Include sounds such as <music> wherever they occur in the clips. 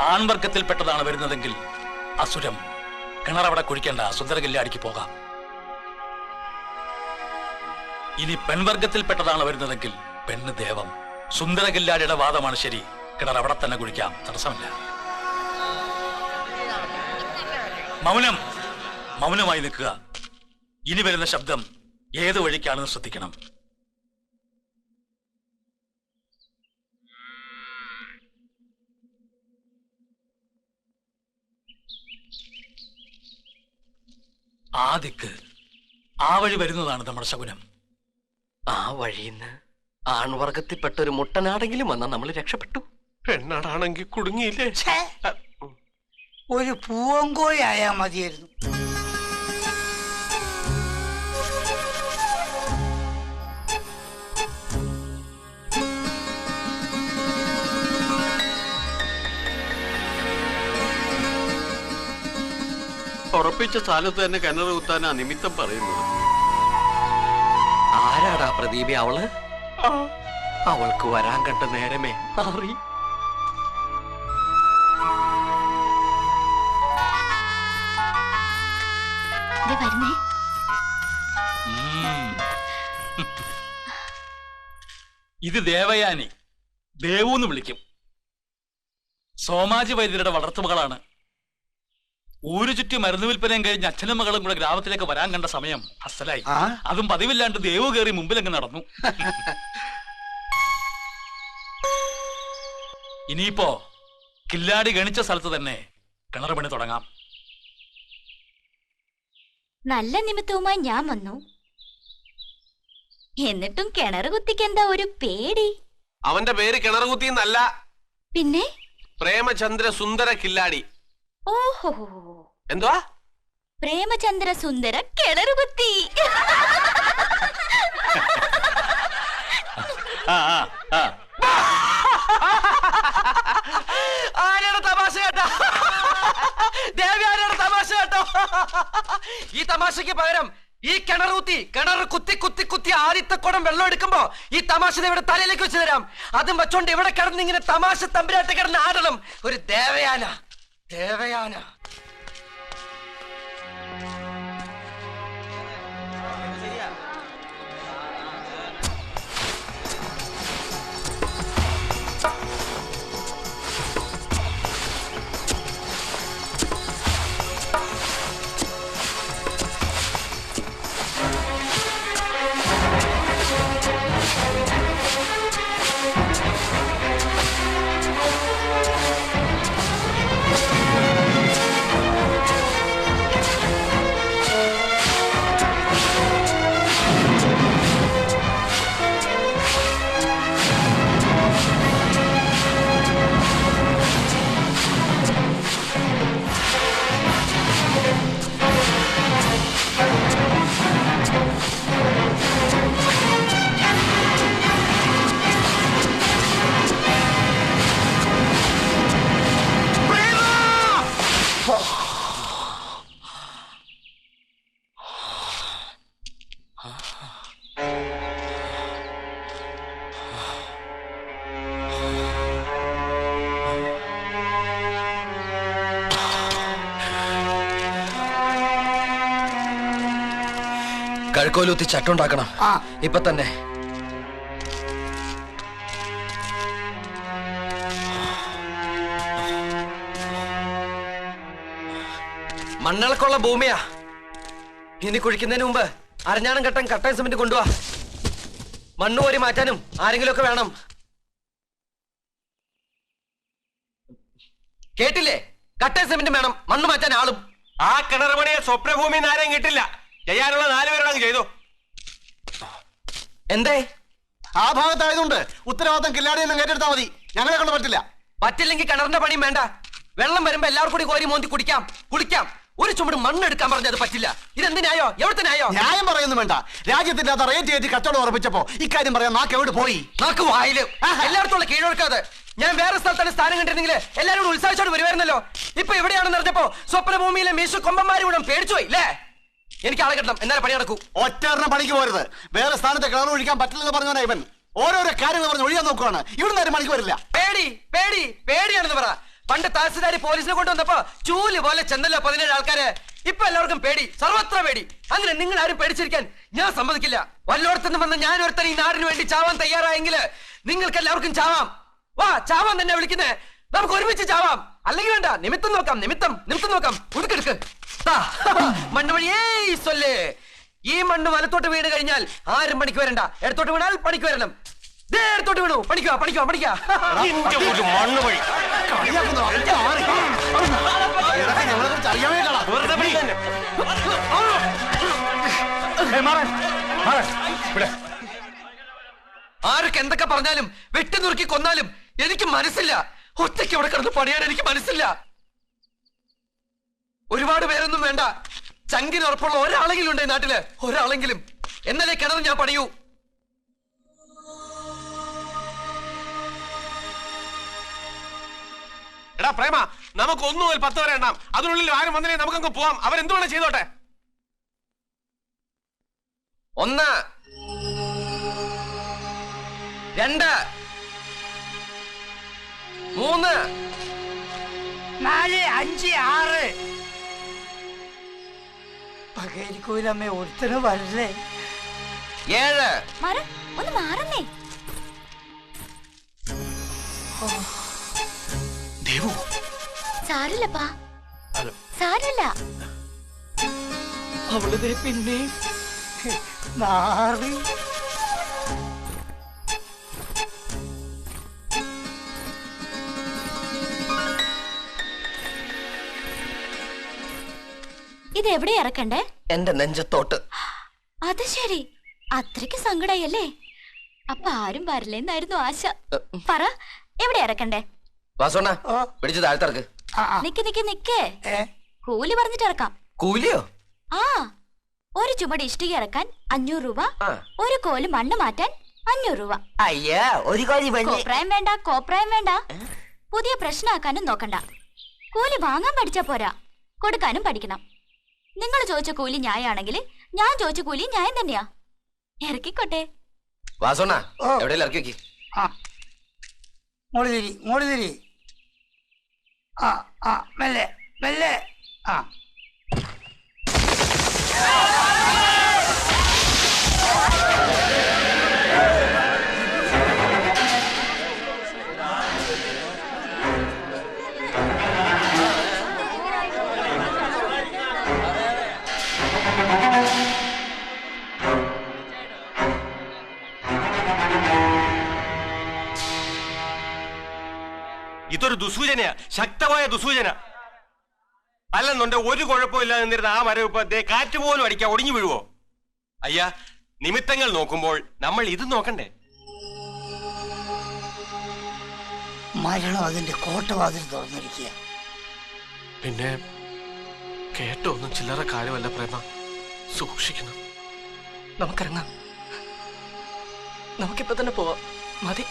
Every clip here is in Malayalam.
ആൺവർഗത്തിൽപ്പെട്ടതാണ് വരുന്നതെങ്കിൽ അസുരം. കിണറവിടെ കുഴിക്കേണ്ട. സുന്ദരകില്ലാടിക്ക് പോകാം. ഇനി പെൺവർഗത്തിൽപ്പെട്ടതാണ് വരുന്നതെങ്കിൽ പെണ്ണ് ദേവം. സുന്ദരകില്ലാടിയുടെ വാദമാണ് ശരി. കിണർ അവിടെ തന്നെ കുഴിക്കാം. തടസ്സമില്ല. മൗനം. മൗനമായി നിൽക്കുക. ഇനി വരുന്ന ശബ്ദം ഏത് വഴിക്കാണെന്ന് ശ്രദ്ധിക്കണം. ആ ദിക്ക് ആ വഴി വരുന്നതാണ് നമ്മുടെ ശകുനം. ആ വഴിയിന്ന് ആൺവർഗത്തിൽപ്പെട്ട ഒരു മുട്ടനാടെങ്കിലും വന്നാൽ നമ്മൾ രക്ഷപ്പെട്ടു. പെണ്ണാടാണെങ്കിൽ കുടുങ്ങിയില്ലേ? ഒരു പൂവങ്കോഴി ആയാ മതിയായിരുന്നു. ഉറപ്പിച്ച സ്ഥലത്ത് തന്നെ കിണർ കുത്താനാ നിമിത്തം പറയുന്നത്. ആരാടാ പ്രദീപി അവൾ? അവൾക്ക് വരാൻ കണ്ട നേരമേ മാറി. വരുന്നേ. ഇത് ദേവയാനി. ദേവു എന്ന് വിളിക്കും. സോമാജി വൈദ്യരുടെ വളർത്തുമകളാണ്. ഊരു ചുറ്റി മരുന്ന് വിൽപ്പനയും കഴിഞ്ഞ് അച്ഛനും മകളും കൂടെ ഗ്രാമത്തിലേക്ക് വരാൻ കണ്ട സമയം അസലായി. അതും പതിവില്ലാണ്ട് ദേവ് കയറി മുമ്പിലങ്ങ് നടന്നു. <laughs> ഇനിയിപ്പോ കില്ലാടി ഗണിച്ച സ്ഥലത്ത് തന്നെ കിണർ പണി തുടങ്ങാം. നല്ല നിമിത്തവുമായി ഞാൻ വന്നു. എന്നിട്ടും കിണർ കുത്തിക്കെന്താ ഒരു പേടി? അവന്റെ പേര് കിണർ കുത്തിന്നല്ല പിന്നെ? പ്രേമചന്ദ്ര സുന്ദര കില്ലാടി. ഓഹോ. എന്തുവാ? പ്രേമചന്ദ്ര സുന്ദര കിളറുകുത്തി കുത്തി. ആ ആ ആ. ആരാണ് തമാശ കേട്ടോ? ദേവി തമാശ കേട്ടോ? ഈ തമാശക്ക് പകരം ഈ കിണർ കുത്തി കിണർ കുത്തി കുത്തി കുത്തി ആദ്യത്തെ കുടം വെള്ളം എടുക്കുമ്പോ ഈ തമാശ ഇവിടെ തലയിലേക്ക് വെച്ച് തരാം. അതും വെച്ചോണ്ട് ഇവിടെ കിടന്ന് ഇങ്ങനെ തമാശ തമ്പുരാട്ട് കിടന്ന് ആടണം. ഒരു ദേവയാന. ദേവയാന കഴുക്കോലൂത്തി ചട്ടുണ്ടാക്കണം. ആ. ഇപ്പൊ തന്നെ. മണ്ണിളക്കുള്ള ഭൂമിയാ. ഇനി കുഴിക്കുന്നതിന് മുമ്പ് അരഞ്ഞാണം കട്ടൻ കട്ടൻ സിമെന്റ് കൊണ്ടുപോവാ മണ്ണ് കോരി മാറ്റാനും ആരെങ്കിലും ഒക്കെ വേണം. കേട്ടില്ലേ? കട്ടൻ സിമെന്റ് വേണം. മണ്ണ് മാറ്റാൻ ആളും. ആ കിണർ പണിയെ സ്വപ്നഭൂമി ആരെയും കിട്ടില്ല ചെയ്യാനുള്ള നാലുപേരോടങ്ങ് ചെയ്തു. എന്തേ? ആ ഭാഗത്തായതുകൊണ്ട് ഉത്തരവാദിത്തം കില്ലാടി നിന്ന് ഏറ്റെടുത്താൽ മതി. ഞങ്ങളെ കൊണ്ട് പറ്റില്ല. പറ്റില്ലെങ്കിൽ കിണറിന്റെ പണിയും വേണ്ട. വെള്ളം വരുമ്പോ എല്ലാവർക്കും കൂടി കോരി മോന്തി കുടിക്കാം. കുളിക്കാം ഒരു ചുമട് മണ്ണെടുക്കാൻ പറഞ്ഞത് പറ്റില്ല. ഇതെന്ത് ന്യായോ? എവിടുത്തെ ന്യായോ? ന്യായം പറയുന്നു വേണ്ട. രാജ്യത്തിന്റെ അത് റേറ്റ് കയറ്റി കച്ചവടം ഉറപ്പിച്ചപ്പോ ഇക്കാര്യം പറയാൻ നാക്ക് എവിടെ പോയി? നാക്ക് വായിൽ. എല്ലായിടത്തും ഉള്ള കീഴൊഴുക്കാതെ. ഞാൻ വേറെ സ്ഥലത്താണ് സ്ഥാനം കണ്ടിരുന്നെങ്കിൽ എല്ലാവരും ഉത്സാഹിച്ചോട് വരുമായിരുന്നല്ലോ ഇപ്പൊ എവിടെയാണെന്ന് അറിഞ്ഞപ്പോ സ്വപ്നഭൂമിയിലെ മീശു കൊമ്പന്മാരും കൂടെ പേടിച്ചു പോയി അല്ലേ എനിക്ക് ആളെ കിട്ടണം. എന്നാലും പണി നടക്കൂ. ഒറ്ററിന് പണിക്ക് പോരുത്. വേറെ സ്ഥാനത്ത് കിണർ ഒഴിക്കാൻ പറ്റില്ലെന്ന് പറഞ്ഞവനാ ഇവൻ. ഓരോരോ കാര്യങ്ങൾ പറഞ്ഞ് ഒഴിയാൻ നോക്കുവാണ്. ഇവിടുന്ന് ആരും പണിക്ക് വരില്ല. പേടി പേടി പേടിയാണെന്ന് പറ. പണ്ട് തഹസിൽദാരി പോലീസിനെ കൊണ്ടുവന്നപ്പോ ചൂൽ പോലെ ചെന്നല്ലോ പതിനേഴ് ആൾക്കാര്. ഇപ്പൊ എല്ലാവർക്കും പേടി. സർവത്ര പേടി. അങ്ങനെ നിങ്ങൾ ആരും പേടിച്ചിരിക്കാൻ ഞാൻ സമ്മതിക്കില്ല. വല്ലോടത്തുനിന്ന് വന്ന് ഞാൻ ഒരുത്തൻ ഈ നാടിന് വേണ്ടി ചാവാൻ തയ്യാറായെങ്കിൽ നിങ്ങൾക്ക് എല്ലാവർക്കും ചാവാം. വാ ചാവാൻ തന്നെ വിളിക്കുന്നേ. നമുക്ക് ഒരുമിച്ച് ചാവാം. അല്ലെങ്കിൽ വേണ്ട നിമിത്തം നോക്കാം നിമിത്തം നിമിത്തം നോക്കാം. കുടുക്കെടുക്ക് മണ്ണ് വഴി സൊല്ലേ ഈ മണ്ണ് വലത്തോട്ട് വീണ് കഴിഞ്ഞാൽ ആരും പണിക്ക് വരണ്ട. ഇടത്തോട്ട് വീണാൽ പണിക്ക് വരണം. ഇടത്തോട്ട് വീണു. പണിക്കുക പണിക്കുക പണിക്കുക മണ്ണ് വഴി. ആരൊക്കെ എന്തൊക്കെ പറഞ്ഞാലും വെട്ടി നുറുക്കി കൊന്നാലും എനിക്ക് മനസ്സില്ല. ഒറ്റയ്ക്ക് അവിടെ കിടന്ന് പണിയാൻ എനിക്ക് മനസ്സില്ല. ഒരുപാട് പേരൊന്നും വേണ്ട. ചങ്കിന് ഉറപ്പുള്ള ഒരാളെങ്കിലും ഉണ്ട് ഈ നാട്ടിൽ. ഒരാളെങ്കിലും. എന്നാലേ കിണർ ഞാൻ പണിയൂ? എടാ പ്രേമ നമുക്ക് ഒന്നു മുതൽ പത്ത് വരെ എണ്ണാം. അതിനുള്ളിൽ ആരും വന്നില്ലേ നമുക്കങ്ങ് പോവാം. അവരെന്ത് വേണം ചെയ്തോട്ടെ? ഒന്ന്. രണ്ട്. മൂന്ന്. നാല് അഞ്ച് ആറ്. പകരിക്കൂലമ്മ ഒരുത്തന് വരല്ലേ? ഏഴ്. ഒന്ന് മാറുന്നേ. ദേവു. സാരില്ലപ്പാ. സാരില്ല. അവളുടെ പിന്നെ നാറി. ഇത് എവിടെ ഇറക്കണ്ടേ? എന്റെ നെഞ്ചത്തോട്ട്. അത് ശരി. അത്രയ്ക്ക് സങ്കടായല്ലേ? അപ്പൊ ആരും വരില്ലെന്നായിരുന്നു ആശ. പറ എവിടെ ഇറക്കണ്ടേ. പിടിച്ച് താഴ്ത്തിറക്ക്. നിക്ക് നിക്ക് നിക്കേ. കൂലി പറഞ്ഞിട്ട് ഇറക്കാം. കൂലിയോ? ആ. ഒരു ചുമട് ഇഷ്ടിക ഇറക്കാൻ അഞ്ഞൂറ് രൂപ ഒരു കോൽ മണ്ണ് മാറ്റാൻ അഞ്ഞൂറ് രൂപ. അയ്യാ ഒരു കോപ്രായം വേണ്ട കോപ്രായം വേണ്ട. പുതിയ പ്രശ്നമാക്കാനും നോക്കണ്ട. കൂലി വാങ്ങാൻ പഠിച്ചാ പോരാ. കൊടുക്കാനും പഠിക്കണം. നിങ്ങൾ ചോദിച്ച കൂലി ന്യായാണെങ്കിൽ ഞാൻ ചോദിച്ച കൂലി ന്യായം തന്നെയാ. ഇറക്കിക്കോട്ടെ. എവിടെയെങ്കിലും ഇറക്കി വെക്കി. തിരി. ആ ആ മെല്ലെ മെല്ലെ. ആ. ദുസൂചന അല്ലെന്നുണ്ട് ഒരു കുഴപ്പമില്ലാതെ നിന്നിരുന്ന ആ മരം ഇപ്പൊ ദേ കാറ്റ് പോലും അടിക്കാൻ ഒടിഞ്ഞു വീഴുവോ? അയ്യാ നിമിത്തങ്ങൾ നോക്കുമ്പോൾ നമ്മൾ ഇത് നോക്കണ്ടേ? മരണം അതിന്റെ കോട്ടവാതിൽ തുറന്നിരിക്കുക പിന്നെ കേട്ടോ ഒന്നും ചില്ലറ കാര്യമല്ല പ്രേമ. സൂക്ഷിക്കണം. നമുക്കിറങ്ങാം. നമുക്കിപ്പോ തന്നെ പോവാം. മതി.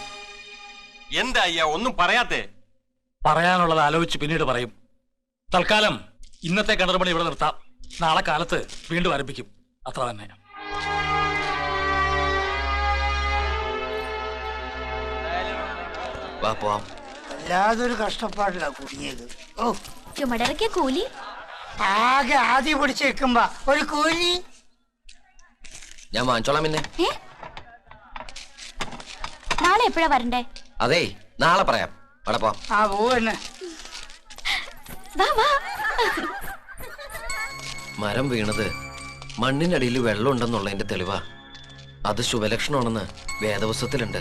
എന്താ അയ്യാ ഒന്നും പറയാത്തേ? പറയാനുള്ളത് ആലോചിച്ച് പിന്നീട് പറയും. തൽക്കാലം ഇന്നത്തെ കിണറുപണി ഇവിടെ നിർത്താം. നാളെ കാലത്ത് വീണ്ടും ആരംഭിക്കും. അത്ര തന്നെ. വാ പോവാം. വല്ലാതൊരു കഷ്ടപ്പാടില്ല കുടുങ്ങിയത്. ഓ. ചുമടിറക്കിയ കൂലി? ആകെ ആദ്യം പിടിച്ച് വെക്കുമ്പോ ഒരു കൂലി. ഞാൻ വാങ്ങിച്ചോളാം പിന്നെ. നാളെ എപ്പോഴാ വരണ്ടേ? അതേ നാളെ പറയാം. അവിടെ പോവാം ആ പോവന്നെ വാ വാ. മരം വീണത് മണ്ണിനടിയിൽ വെള്ളം ഉണ്ടെന്നുള്ളതിന്റെ തെളിവാ. അത് ശുഭലക്ഷണമാണെന്ന് വേദപുസ്തകത്തിലുണ്ട്.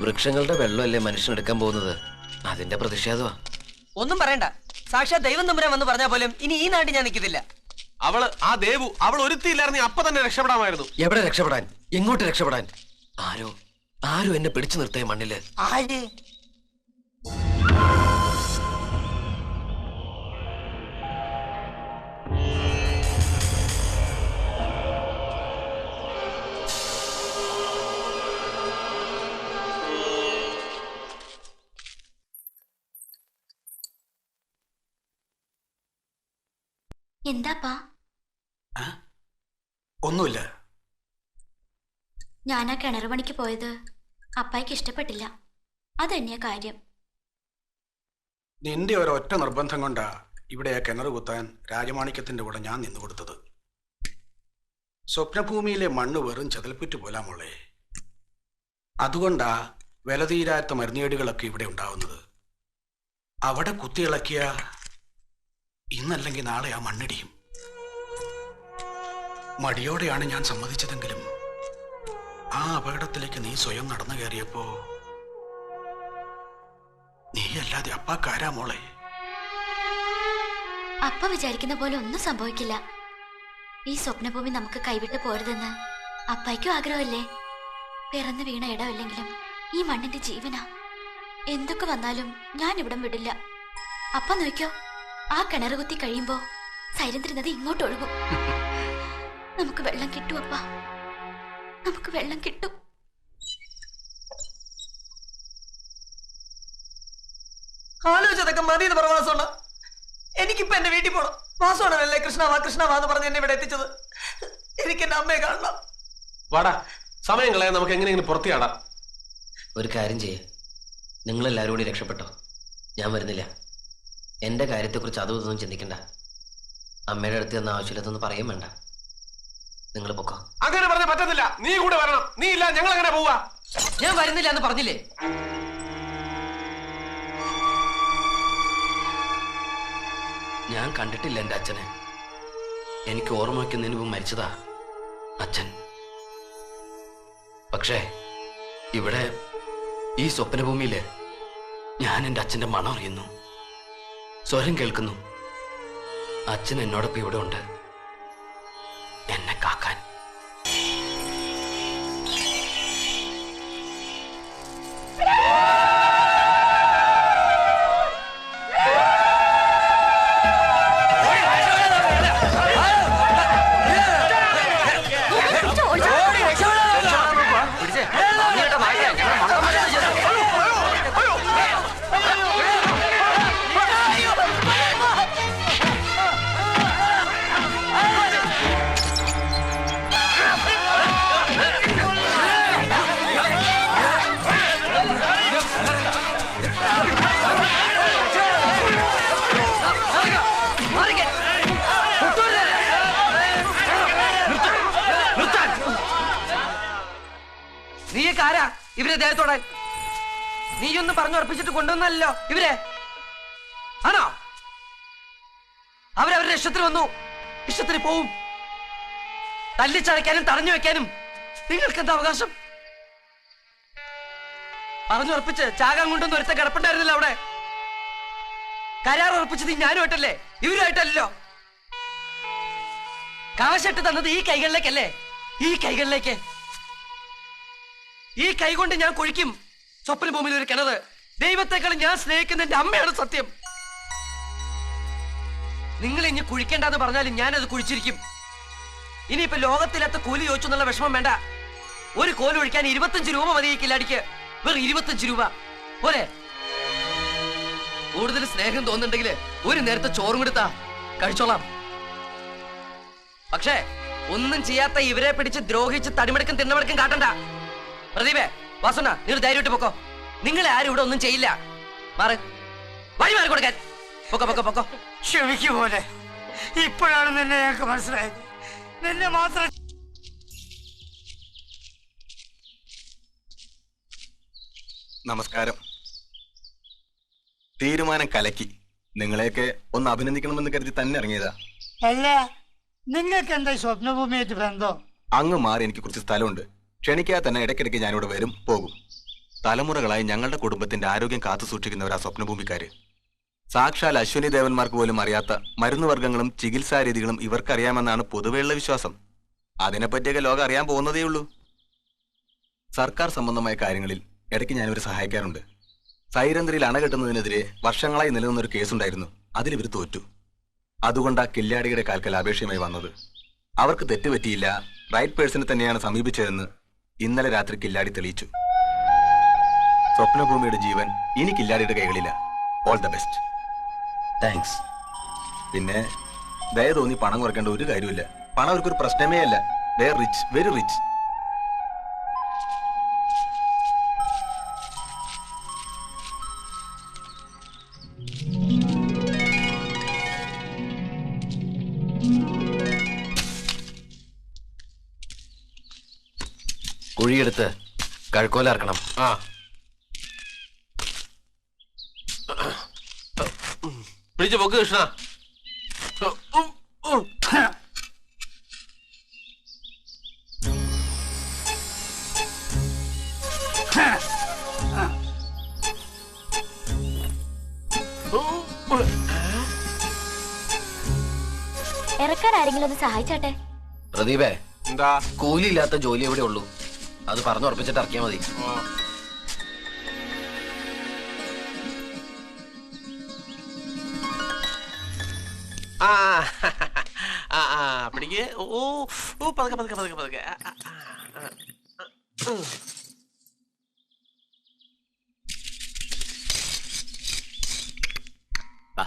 വൃക്ഷങ്ങളുടെ വെള്ളമല്ലേ മനുഷ്യൻ എടുക്കാൻ പോകുന്നത്? അതിന്റെ പ്രതിഷേധമാ. ഒന്നും പറയണ്ട. സാക്ഷാ ദൈവം തമ്പുരാൻ വന്ന് പറഞ്ഞാൽ പോലും ഇനി ഈ നാട്ടിൽ ഞാൻ നിൽക്കത്തില്ല. അവൾ ആ ദേവു അവൾ ഒരുത്തിയില്ലായിരുന്നു അപ്പൊ തന്നെ രക്ഷപ്പെടാമായിരുന്നു. എവിടെ രക്ഷപ്പെടാൻ? എങ്ങോട്ട് രക്ഷപ്പെടാൻ? ആരോ ആരോ എന്നെ പിടിച്ചു നിർത്തേ മണ്ണിൽ. ആര്? എന്താപ്പാ? ഒന്നുമില്ല. ഞാൻ ആ കിണർ പണിക്ക് പോയത്. അപ്പായിക്ക് ഇഷ്ടപ്പെട്ടില്ല. അതന്നെയാ കാര്യം. നിന്റെ ഒരൊറ്റ നിർബന്ധം കൊണ്ടാ ഇവിടെ ആ കിണർ കുത്താൻ രാജമാണിക്യത്തിന്റെ കൂടെ ഞാൻ നിന്നു കൊടുത്തത്. സ്വപ്നഭൂമിയിലെ മണ്ണ് വെറും ചതൽപ്പുറ്റ് പോലാ മോളെ. അതുകൊണ്ടാ വില തീരാത്ത മരുന്നേടുകളൊക്കെ ഇവിടെ ഉണ്ടാവുന്നത്. അവിടെ കുത്തിയിളക്കിയ ഇന്നല്ലെങ്കിൽ നാളെ ആ മണ്ണിടിയും. മടിയോടെയാണ് ഞാൻ സമ്മതിച്ചതെങ്കിലും ആ അപകടത്തിലേക്ക് നീ സ്വയം നടന്നു കയറിയപ്പോ അല്ലാതെ അപ്പാക്കാരാ മോളെ? അപ്പ വിചാരിക്കുന്ന പോലെ ഒന്നും സംഭവിക്കില്ല. ഈ സ്വപ്നഭൂമി നമുക്ക് കൈവിട്ട് പോരുതെന്ന് അപ്പായ്ക്കും ആഗ്രഹമല്ലേ? പിറന്നു വീണ ഇടമില്ലെങ്കിലും ഈ മണ്ണിന്റെ ജീവനാ. എന്തൊക്കെ വന്നാലും ഞാൻ ഇവിടം വിടില്ല. അപ്പ നോക്കിയോ? ആ കിണർ കുത്തി കഴിയുമ്പോ സൈലന്ത്രി നദി ഇങ്ങോട്ട് ഒഴുകും. നമുക്ക് വെള്ളം കിട്ടും അപ്പ. നമുക്ക് വെള്ളം കിട്ടും. ആലോചിച്ചതൊക്കെ മതി എന്ന് പറ വാസോണ എനിക്കിപ്പോ എന്റെ വീട്ടിൽ പോണം. വാസോണല്ലേ കൃഷ്ണ വാ കൃഷ്ണ വാ എന്ന് പറഞ്ഞ് എന്നെ ഇവിടെ എത്തിച്ചത്. എനിക്ക് എന്റെ അമ്മയെ കാണണം. വാടാ സമയം കളയാൻ നമുക്ക് എങ്ങനെയെങ്കിലും പുറത്തിയാടാം ഒരു കാര്യം ചെയ്യേ. നിങ്ങളെല്ലാവരും കൂടി രക്ഷപ്പെട്ടോ? ഞാൻ വരുന്നില്ല. എന്റെ കാര്യത്തെക്കുറിച്ച് അതും ഇതൊന്നും ചിന്തിക്കണ്ട. അമ്മയുടെ അടുത്ത് എന്ന ആവശ്യമില്ലെന്നൊന്നും പറയും വേണ്ട. നിങ്ങൾ പൊക്കോ. അങ്ങനെ പറഞ്ഞ പറ്റത്തില്ല. നീ കൂടെ വരണം. നീ ഇല്ല ഞങ്ങൾ അങ്ങനെ പോവാ. ഞാൻ വരുന്നില്ല എന്ന് പറഞ്ഞില്ലേ? ഞാൻ കണ്ടിട്ടില്ല എന്റെ അച്ഛനെ. എനിക്ക് ഓർമ്മ വയ്ക്കുന്നതിന് മുമ്പ് മരിച്ചതാ അച്ഛൻ. പക്ഷേ ഇവിടെ ഈ സ്വപ്നഭൂമിയിൽ ഞാൻ എന്റെ അച്ഛന്റെ മണം അറിയുന്നു. സ്വരം കേൾക്കുന്നു. അച്ഛൻ എന്നോടൊപ്പം ഇവിടെ ഉണ്ട്. നീയൊന്നും പറഞ്ഞുറപ്പിച്ചിട്ട് കൊണ്ടുവന്നല്ലോ ഇവരെ. ആണോ? അവരവരുടെ ഇഷ്ടത്തിന് വന്നു. ഇഷ്ടത്തിന് പോവും. തല്ലിച്ചടയ്ക്കാനും തടഞ്ഞു വെക്കാനും നിങ്ങൾക്ക് എന്താ അവകാശം? പറഞ്ഞുറപ്പിച്ച് ചാകാൻ കൊണ്ടൊന്നും ഒരുത്ത കിടപ്പുണ്ടായിരുന്നില്ല അവിടെ. കരാർ ഉറപ്പിച്ചത് ഞാനുമായിട്ടല്ലേ? ഇവരുമായിട്ടല്ലോ കാശിട്ട് തന്നത് ഈ കൈകളിലേക്കല്ലേ? ഈ കൈകളിലേക്ക്. ഈ കൈ കൊണ്ട് ഞാൻ കുഴിക്കും. സ്വപ്ന ഭൂമിയിൽ ഒരു കിണറ്. ദൈവത്തെക്കാൾ ഞാൻ സ്നേഹിക്കുന്ന എന്റെ അമ്മയാണ് സത്യം. നിങ്ങൾ ഇനി കുഴിക്കേണ്ടെന്ന് പറഞ്ഞാലും ഞാനത് കുഴിച്ചിരിക്കും. ഇനിയിപ്പോ ലോകത്തിലത്തെ കൂലി ചോദിച്ചു എന്നുള്ള വിഷമം വേണ്ട. ഒരു കോൽ ഒഴിക്കാൻ ഇരുപത്തഞ്ച് രൂപ മതി കില്ലാടിക്ക് വെറും ഇരുപത്തഞ്ച് രൂപ. പോരെ? കൂടുതൽ സ്നേഹം തോന്നുന്നുണ്ടെങ്കിൽ ഒരു നേരത്തെ ചോറും കൊടുത്താ കഴിച്ചോളാം. പക്ഷേ ഒന്നും ചെയ്യാത്ത ഇവരെ പിടിച്ച് ദ്രോഹിച്ച് തടിമടക്കും തിന്നമടക്കും കാട്ടണ്ട. പ്രദീപേ വാസുന നീ ധൈര്യമായിട്ട് പൊക്കോ. നിങ്ങളെ ആരും ഇവിടെ ഒന്നും ചെയ്യില്ല. മാറ്. വഴി മാറി കൊടുക്കാൻ. പൊക്കോ പൊക്കോ പൊക്കോ. ക്ഷമിക്കു പോലെ ഇപ്പോഴാണ് നിന്നെ ഞങ്ങൾക്ക് മനസ്സിലായത്. നിന്നെ മാത്രം നമസ്കാരം. തീരുമാനം കലക്കി. നിങ്ങളെയൊക്കെ ഒന്ന് അഭിനന്ദിക്കണമെന്ന് കരുതി തന്നെ ഇറങ്ങിയതാ. അല്ല നിങ്ങൾക്ക് എന്താ സ്വപ്നഭൂമിയായിട്ട് ബന്ധം? അങ്ങ് മാറി എനിക്ക് കുറച്ച് സ്ഥലമുണ്ട്. ക്ഷണിക്കാതെ തന്നെ ഇടയ്ക്കിടയ്ക്ക് ഞാനിവിടെ വരും പോകും. തലമുറകളായി ഞങ്ങളുടെ കുടുംബത്തിന്റെ ആരോഗ്യം കാത്തു സൂക്ഷിക്കുന്നവരാ സ്വപ്നഭൂമിക്കാര്. സാക്ഷാൽ അശ്വിനി ദേവന്മാർക്ക് പോലും അറിയാത്ത മരുന്നുവർഗങ്ങളും ചികിത്സാ രീതികളും ഇവർക്കറിയാമെന്നാണ് പൊതുവെയുള്ള വിശ്വാസം. അതിനെപ്പറ്റിയൊക്കെ ലോകം അറിയാൻ പോകുന്നതേ ഉള്ളൂ. സർക്കാർ സംബന്ധമായ കാര്യങ്ങളിൽ ഇടയ്ക്ക് ഞാനിവരെ സഹായിക്കാറുണ്ട്. സൈരന്ധ്രയിൽ അണ കെട്ടുന്നതിനെതിരെ വർഷങ്ങളായി നിലനിന്നൊരു കേസുണ്ടായിരുന്നു. അതിലിവർ തോറ്റു. അതുകൊണ്ടാ കില്ലാടിയുടെ കാൽക്കൽ അപേക്ഷയുമായി വന്നത്. അവർക്ക് തെറ്റുപറ്റിയില്ല. റൈറ്റ് പേഴ്സണെ തന്നെയാണ് സമീപിച്ചതെന്ന് ഇന്നലെ രാത്രി കില്ലാടി തെളിയിച്ചു. സ്വപ്നഭൂമിയുടെ ജീവൻ ഇനി കില്ലാടിയുടെ കൈകളില്ല. ഓൾ ദ ബെസ്റ്റ് താങ്ക്സ് പിന്നെ ദയ തോന്നി പണം കുറയ്ക്കേണ്ട ഒരു കാര്യമില്ല പണം അവർക്കൊരു പ്രശ്നമേ അല്ല. ദേ റിച്ച് വെരി റിച്ച് കഴുക്കോലിറക്കണം ആ. പിടിച്ചു പൊക്ക് കൃഷ്ണ. ഇറക്കാൻ ആരെങ്കിലും ഒന്ന് സഹായിച്ചാട്ടെ? പ്രദീപേ എന്താ? കൂലിയില്ലാത്ത ജോലി എവിടെ ഉള്ളൂ അത് പറഞ്ഞുറപ്പിച്ചിട്ട് ഇറക്കിയാൽ മതി. ആ. ആ ആ പിടിക്ക്. ഓ ഓ പതുക്കെ പതുക്കെ പതുക്കെ പതുക്കെ ആ, ആ, ആ, ആ. ഉം. ദാ.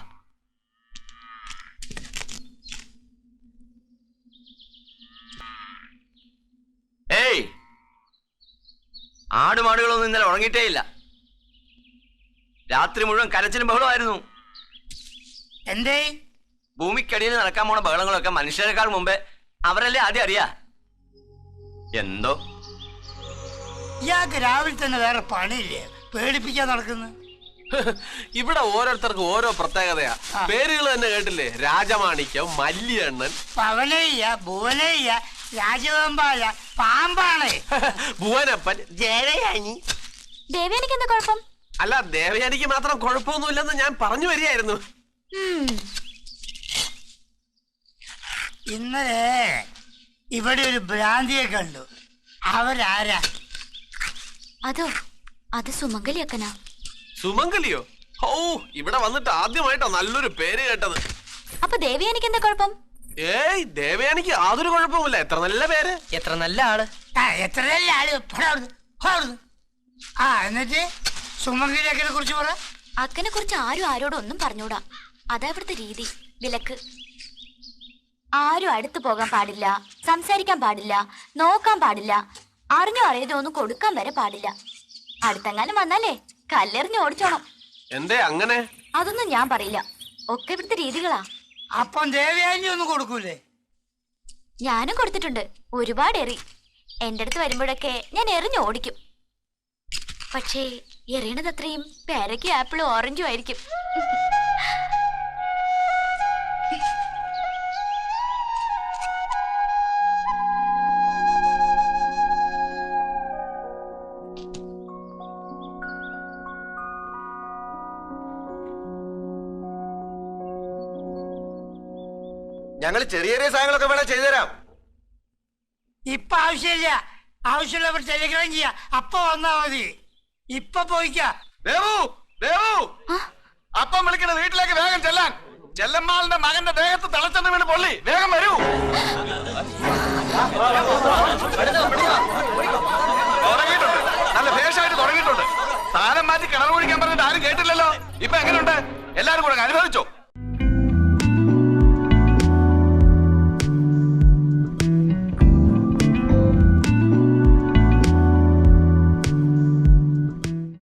ഏയ് ആടുമാടുകളൊന്നും ഇന്നലെ ഉറങ്ങിയിട്ടേ ഇല്ല. രാത്രി മുഴുവൻ കരച്ചിലും ബഹളമായിരുന്നു എന്തേ? ഭൂമിക്കടിയിൽ നടക്കാൻ പോണ ബഹളങ്ങളൊക്കെ മനുഷ്യരെക്കാൾ മുമ്പേ അവരല്ലേ ആദ്യം അറിയാ? എന്തോ? ഇയാൾക്ക് രാവിലെ തന്നെ വേറെ പണിയില്ലേ? പേടിപ്പിക്കാൻ നടക്കുന്നു. <laughs> ഇവിടെ ഓരോരുത്തർക്കും ഓരോ പ്രത്യേകതയാ. പേരുകൾ തന്നെ കേട്ടില്ലേ? രാജമാണിക്യം മല്ലിയണ്ണൻ. പവനയ്യ ഭുവനയ്യ രാജവമ്പാല പാമ്പാണേ. <laughs> ഭുവനപ്പൻ എന്താ കുഴപ്പം? അല്ല ദേവയാനിക്ക് മാത്രം കുഴപ്പമൊന്നുമില്ലെന്ന് ഞാൻ പറഞ്ഞു വരികയായിരുന്നു. ഇന്നലെ ഇവിടെ ഒരു ഭ്രാന്തിയെ കണ്ടു. അവരാരാ? അതോ അത് സുമംഗലിയൊക്കനാ സുമംഗലിയോ? ഓ ഇവിടെ വന്നിട്ട് ആദ്യമായിട്ടോ നല്ലൊരു പേര് കേട്ടത്. അപ്പൊ ദേവിയാനിക്ക് എന്താ കുഴപ്പം? ഏയ് ദേവയാനിക്ക് യാതൊരു കുഴപ്പമില്ല എത്ര നല്ല പേര്? എത്ര നല്ല ആൾ. ആ എത്രയല്ല ആൾ. പോടാ അവിടുന്ന്, പോടാ അവിടുന്ന്. ആ എന്നിട്ട് സുമംഗലിയക്കനെ കുറിച്ച് പറ. അക്കനെ കുറിച്ച് ആരും ആരോടും ഒന്നും പറഞ്ഞൂടാ. അതാ ഇവിടുത്തെ രീതി വിലക്ക്. ആരും അടുത്തു പോകാൻ പാടില്ല സംസാരിക്കാൻ പാടില്ല നോക്കാൻ പാടില്ല അറിഞ്ഞോ അറിയതോ ഒന്നും കൊടുക്കാൻ വരെ പാടില്ല. അടുത്തെങ്ങാനും വന്നാലേ കല്ലെറിഞ്ഞ് ഓടിച്ചോണം. എന്തേ അങ്ങനെ? അതൊന്നും ഞാൻ പറയില്ല. ഒക്കെ ഇവിടുത്തെ രീതികളാ. അപ്പം ദേവയാനി ഒന്നും കൊടുക്കൂലേ? ഞാനും കൊടുത്തിട്ടുണ്ട്. ഒരുപാട് എറി. എന്റെ അടുത്ത് വരുമ്പോഴൊക്കെ ഞാൻ എറിഞ്ഞ് ഓടിക്കും. പക്ഷേ എറിയണത് അത്രയും പേരയ്ക്കും ആപ്പിളും ഓറഞ്ചും ആയിരിക്കും. ഞങ്ങൾ ചെറിയ ചെറിയ സാധനങ്ങളൊക്കെ വേണേ ചെയ്തുതരാം. ഇപ്പൊ ആവശ്യമില്ല. ആവശ്യമുള്ളവർ ടെലിഗ്രാം ചെയ്യാ. അപ്പൊ വന്നാ മതി. ഇപ്പൊ പോയിക്കാ. ദേവു ദേവു. അപ്പം വിളിക്കണ വീട്ടിലേക്ക് വേഗം ചെല്ലാൻ. ചെല്ലമ്മാളിന്റെ മകന്റെ ദേഹത്ത് തളച്ചെന്ന് വീണ് പൊള്ളി. വേഗം വരൂ. തുടങ്ങിയിട്ടുണ്ട്. നല്ല ഭേഷമായിട്ട് തുടങ്ങിയിട്ടുണ്ട്. സ്ഥാനം മാറ്റി കിണർ കുഴിക്കാൻ പറഞ്ഞിട്ട് ആരും കേട്ടില്ലല്ലോ. ഇപ്പൊ എങ്ങനെയുണ്ട്? എല്ലാരും കൂടെ അനുഭവിച്ചോ.